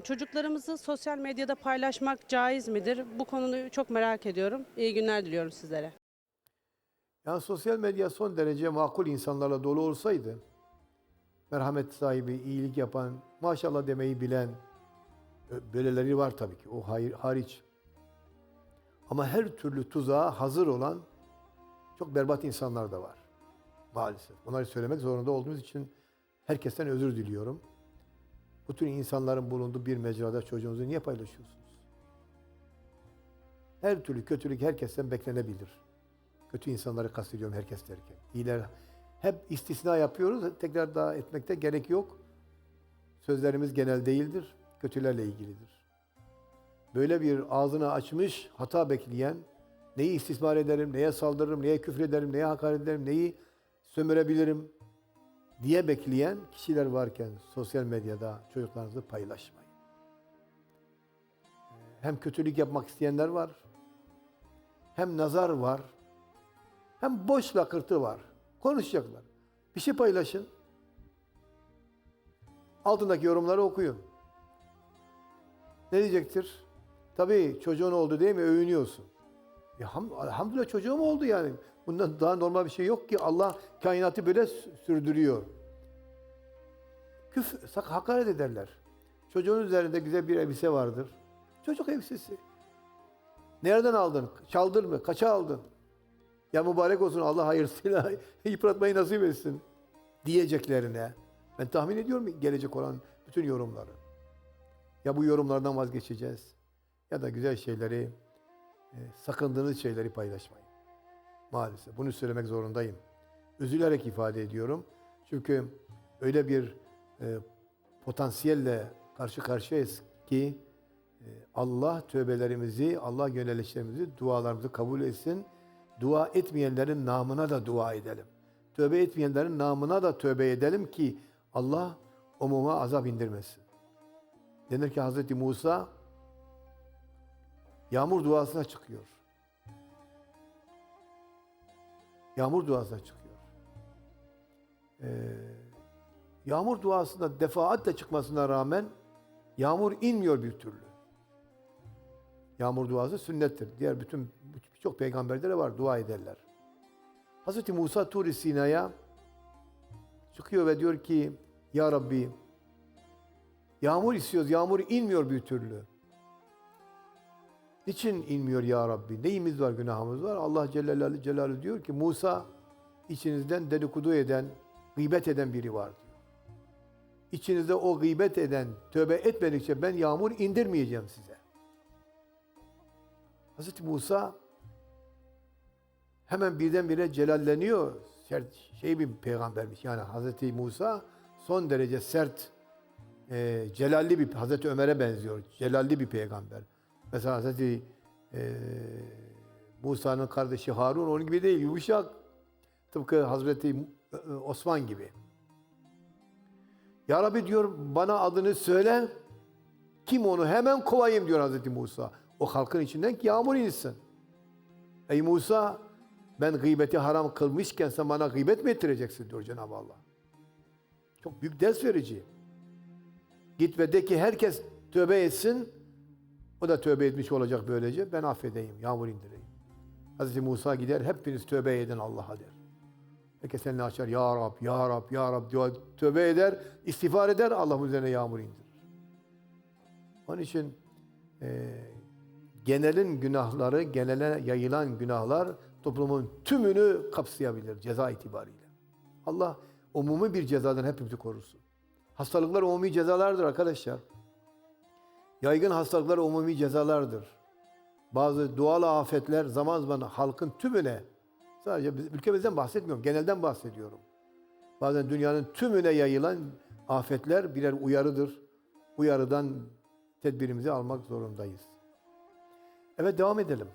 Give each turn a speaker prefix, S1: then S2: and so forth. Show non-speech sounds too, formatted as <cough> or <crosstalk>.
S1: Çocuklarımızı sosyal medyada paylaşmak caiz midir? Bu konuyu çok merak ediyorum. İyi günler diliyorum sizlere.
S2: Yani sosyal medya son derece makul insanlarla dolu olsaydı, merhamet sahibi, iyilik yapan, maşallah demeyi bilen, ö- böyleleri var tabii ki, o hayır, hariç. Ama her türlü tuzağa hazır olan çok berbat insanlar da var. Maalesef. Bunları söylemek zorunda olduğumuz için herkesten özür diliyorum. Bu tür insanların bulunduğu bir mecrada çocuğunuzu niye paylaşıyorsunuz? Her türlü kötülük herkesten beklenebilir. Kötü insanları kastediyorum herkes derken. İyiler hep istisna yapıyoruz. Tekrar daha etmekte gerek yok. Sözlerimiz genel değildir. Kötülerle ilgilidir. Böyle bir ağzını açmış, hata bekleyen, neyi istismar ederim, neye saldırırım, neye küfrederim, neye hakaret ederim, neyi sömürebilirim diye bekleyen kişiler varken sosyal medyada çocuklarınızı paylaşmayın. Hem kötülük yapmak isteyenler var, hem nazar var, hem boş lakırtı var. Konuşacaklar. Bir şey paylaşın. Altındaki yorumları okuyun. Ne diyecektir? Tabii çocuğun oldu değil mi? Övünüyorsun. Ya ham- elhamdülillah çocuğum oldu yani. Bundan daha normal bir şey yok ki. Allah kainatı böyle sü- sürdürüyor. Küf, sak- hakaret ederler. Çocuğun üzerinde güzel bir elbise vardır. Çocuk elbisesi. Nereden aldın? Çaldın mı? Kaça aldın? Ya mübarek olsun Allah hayırlısıyla <laughs> yıpratmayı nasip etsin diyeceklerine. Ben tahmin ediyorum gelecek olan bütün yorumları. Ya bu yorumlardan vazgeçeceğiz ya da güzel şeyleri, e, sakındığınız şeyleri paylaşmayın. Maalesef bunu söylemek zorundayım. Üzülerek ifade ediyorum. Çünkü öyle bir e, potansiyelle karşı karşıyayız ki e, Allah tövbelerimizi, Allah yönelişlerimizi, dualarımızı kabul etsin. Dua etmeyenlerin namına da dua edelim. Tövbe etmeyenlerin namına da tövbe edelim ki Allah umuma azap indirmesin. Denir ki Hz. Musa yağmur duasına çıkıyor. Yağmur duasına çıkıyor. Ee, yağmur duasında defaatle çıkmasına rağmen yağmur inmiyor bir türlü. Yağmur duası sünnettir. Diğer bütün birçok peygamberde de var dua ederler. Hz. Musa Tur-i Sina'ya çıkıyor ve diyor ki Ya Rabbi yağmur istiyoruz, yağmur inmiyor bir türlü. Niçin inmiyor ya Rabbi? Neyimiz var, günahımız var? Allah Celle Celaluhu diyor ki Musa içinizden dedikodu eden, gıybet eden biri var diyor. İçinizde o gıybet eden, tövbe etmedikçe ben yağmur indirmeyeceğim size. Hz. Musa hemen birdenbire celalleniyor. Sert şey bir peygambermiş. Yani Hz. Musa son derece sert, e, celalli bir, Hz. Ömer'e benziyor. Celalli bir peygamber. Mesela Hz. E, Musa'nın kardeşi Harun onun gibi değil, yumuşak. Tıpkı Hazreti e, Osman gibi. Ya Rabbi diyor bana adını söyle. Kim onu hemen kovayım diyor Hazreti Musa. O halkın içinden ki yağmur insin. Ey Musa ben gıybeti haram kılmışken sen bana gıybet mi ettireceksin diyor Cenab-ı Allah. Çok büyük ders verici. Git ve de ki herkes tövbe etsin. O da tövbe etmiş olacak böylece. Ben affedeyim, yağmur indireyim. Hazreti Musa gider, hepiniz tövbe edin Allah'a der. Herkes elini açar, Ya Rab, Ya Rab, Ya Rab diyor. Tövbe eder, istiğfar eder, Allah'ın üzerine yağmur indirir. Onun için e, genelin günahları, genele yayılan günahlar toplumun tümünü kapsayabilir ceza itibariyle. Allah umumi bir cezadan hepimizi korusun. Hastalıklar umumi cezalardır arkadaşlar. Yaygın hastalıklar umumi cezalardır. Bazı doğal afetler zaman zaman halkın tümüne, sadece ülkemizden bahsetmiyorum, genelden bahsediyorum. Bazen dünyanın tümüne yayılan afetler birer uyarıdır. Uyarıdan tedbirimizi almak zorundayız. Evet devam edelim.